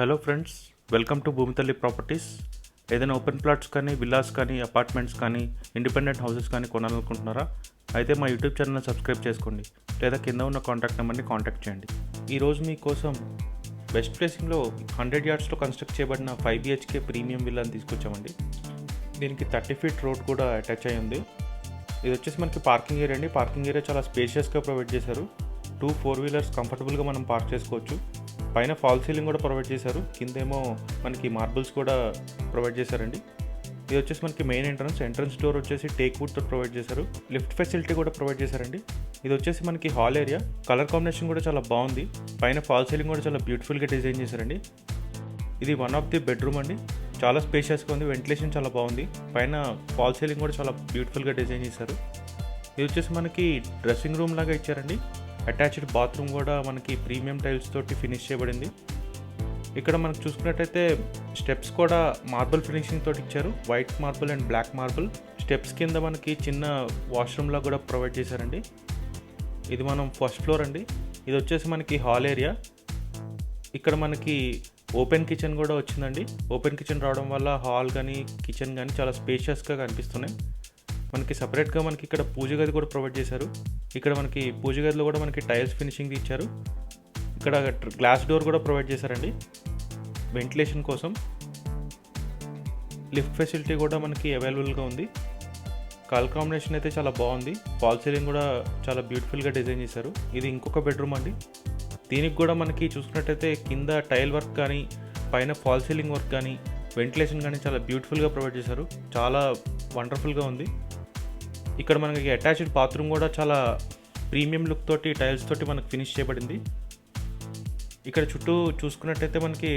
Hello friends welcome to Bhoomithalli properties ఏదైనా open plots కానీ villas కానీ అపార్ట్మెంట్స్ కానీ ఇండిపెండెంట్ హౌసెస్ కానీ కొనాలనుకుంటున్నారా? అయితే మా యూట్యూబ్ ఛానల్ని సబ్స్క్రైబ్ చేసుకోండి. లేదా కింద ఉన్న కాంటాక్ట్ నెంబర్ని కాంటాక్ట్ చేయండి. ఈరోజు మీకోసం బెస్ట్ ప్లేసింగ్లో హండ్రెడ్ యార్డ్స్లో కన్స్ట్రక్ట్ చేయబడిన ఫైవ్ బిహెచ్కే ప్రీమియం విల్లాని తీసుకొచ్చామండి. దీనికి థర్టీ ఫీట్ రోడ్ కూడా అటాచ్ అయి ఉంది. ఇది వచ్చేసి మనకి పార్కింగ్ ఏరియా అండి. పార్కింగ్ ఏరియా చాలా స్పేషియస్గా ప్రొవైడ్ చేశారు. టూ ఫోర్ వీలర్స్ కంఫర్టబుల్గా మనం పార్క్ చేసుకోవచ్చు. పైన ఫాల్ సీలింగ్ కూడా ప్రొవైడ్ చేశారు. కిందేమో మనకి మార్బుల్స్ కూడా ప్రొవైడ్ చేశారండి. ఇది వచ్చేసి మనకి మెయిన్ ఎంట్రన్స్. ఎంట్రన్స్ డోర్ వచ్చేసి టేక్ వుడ్తో ప్రొవైడ్ చేశారు. లిఫ్ట్ ఫెసిలిటీ కూడా ప్రొవైడ్ చేశారండి. ఇది వచ్చేసి మనకి హాల్ ఏరియా. కలర్ కాంబినేషన్ కూడా చాలా బాగుంది. పైన ఫాల్ సీలింగ్ కూడా చాలా బ్యూటిఫుల్గా డిజైన్ చేశారండి. ఇది వన్ ఆఫ్ ది బెడ్రూమ్ అండి. చాలా స్పేషియస్గా ఉంది. వెంటిలేషన్ చాలా బాగుంది. పైన ఫాల్ సీలింగ్ కూడా చాలా బ్యూటిఫుల్గా డిజైన్ చేశారు. ఇది వచ్చేసి మనకి డ్రెస్సింగ్ రూమ్ లాగా ఇచ్చారండి. అటాచ్డ్ బాత్రూమ్ కూడా మనకి ప్రీమియం టైల్స్ తోటి ఫినిష్ చేయబడింది. ఇక్కడ మనకు చూసుకున్నట్టయితే స్టెప్స్ కూడా మార్బుల్ ఫినిషింగ్ తోటి ఇచ్చారు. White marble and black marble. Steps కింద మనకి చిన్న వాష్రూమ్లా కూడా ప్రొవైడ్ చేశారండి. ఇది మనం ఫస్ట్ ఫ్లోర్ అండి. ఇది వచ్చేసి మనకి హాల్ ఏరియా. ఇక్కడ మనకి ఓపెన్ కిచెన్ కూడా వచ్చిందండి. ఓపెన్ కిచెన్ రావడం వల్ల హాల్ కానీ కిచెన్ కానీ చాలా స్పేషియస్గా కనిపిస్తున్నాయి. మనకి సపరేట్గా మనకి ఇక్కడ పూజ గది కూడా ప్రొవైడ్ చేశారు. ఇక్కడ మనకి పూజ గదిలో కూడా మనకి టైల్స్ ఫినిషింగ్ ఇచ్చారు. ఇక్కడ గ్లాస్ డోర్ కూడా ప్రొవైడ్ చేశారండి. వెంటిలేషన్ కోసం. లిఫ్ట్ ఫెసిలిటీ కూడా మనకి అవైలబుల్గా ఉంది. కల్ కాంబినేషన్ అయితే చాలా బాగుంది. ఫాల్ సీలింగ్ కూడా చాలా బ్యూటిఫుల్గా డిజైన్ చేశారు. ఇది ఇంకొక బెడ్రూమ్ అండి. దీనికి కూడా మనకి చూసుకున్నట్టయితే కింద టైల్ వర్క్ కానీ పైన ఫాల్ సీలింగ్ వర్క్ కానీ వెంటిలేషన్ కానీ చాలా బ్యూటిఫుల్గా ప్రొవైడ్ చేశారు. చాలా వండర్ఫుల్గా ఉంది. ఇక్కడ మనకి అటాచ్డ్ బాత్రూమ్ కూడా చాలా ప్రీమియం లుక్ తోటి టైల్స్ తోటి మనకు ఫినిష్ చేయబడింది. ఇక్కడ చుట్టూ చూసుకున్నట్టయితే మనకి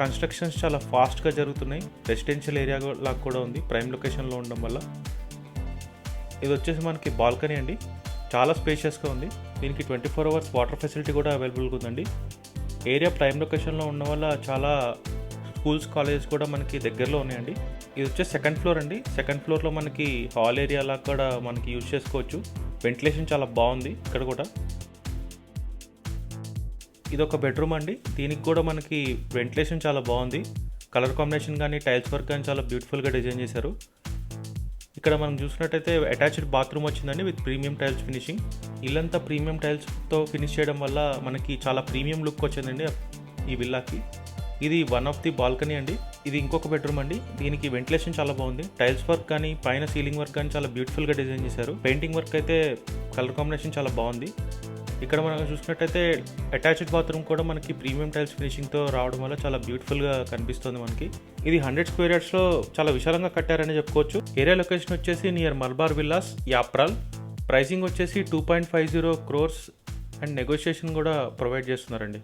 కన్స్ట్రక్షన్స్ చాలా ఫాస్ట్గా జరుగుతున్నాయి. రెసిడెన్షియల్ ఏరియా లాగా కూడా ఉంది ప్రైమ్ లొకేషన్లో ఉండడం వల్ల. ఇది వచ్చేసి మనకి బాల్కనీ అండి. చాలా స్పేషియస్గా ఉంది. దీనికి twenty four hours water facility కూడా అవైలబుల్గా ఉందండి. ఏరియా ప్రైమ్ లొకేషన్లో ఉండడం వల్ల చాలా స్కూల్స్ కాలేజెస్ కూడా మనకి దగ్గరలో ఉన్నాయండి. ఇది వచ్చేసి సెకండ్ ఫ్లోర్ అండి. సెకండ్ ఫ్లోర్లో మనకి హాల్ ఏరియా లాగా కూడా మనకి యూజ్ చేసుకోవచ్చు. వెంటిలేషన్ చాలా బాగుంది ఇక్కడ కూడా. ఇది ఒక బెడ్రూమ్ అండి. దీనికి కూడా మనకి వెంటిలేషన్ చాలా బాగుంది. కలర్ కాంబినేషన్ కానీ టైల్స్ వర్క్ కానీ చాలా బ్యూటిఫుల్గా డిజైన్ చేశారు. ఇక్కడ మనం చూసినట్టయితే అటాచ్డ్ బాత్రూమ్ వచ్చిందండి విత్ ప్రీమియం టైల్స్ ఫినిషింగ్. ఇల్లంతా ప్రీమియం టైల్స్తో ఫినిష్ చేయడం వల్ల మనకి చాలా ప్రీమియం లుక్ వచ్చిందండి ఈ విల్లాకి. ఇది వన్ ఆఫ్ ది బాల్కనీ అండి. ఇది ఇంకొక బెడ్రూమ్ అండి. దీనికి వెంటిలేషన్ చాలా బాగుంది. టైల్స్ వర్క్ కానీ పైన సీలింగ్ వర్క్ కానీ చాలా బ్యూటిఫుల్గా డిజైన్ చేశారు. పెయింటింగ్ వర్క్ అయితే కలర్ కాంబినేషన్ చాలా బాగుంది. ఇక్కడ మనం చూసినట్టయితే అటాచ్డ్ బాత్రూమ్ కూడా మనకి ప్రీమియం టైల్స్ ఫినిషింగ్తో రావడం వల్ల చాలా బ్యూటిఫుల్గా కనిపిస్తుంది మనకి. ఇది హండ్రెడ్ స్క్వేర్ యార్డ్స్లో చాలా విశాలంగా కట్టారని చెప్పుకోవచ్చు. ఏరియా లొకేషన్ వచ్చేసి near Malabar villas Yapral pricing వచ్చేసి two point five zero crores and negotiation కూడా ప్రొవైడ్ చేస్తున్నారండి.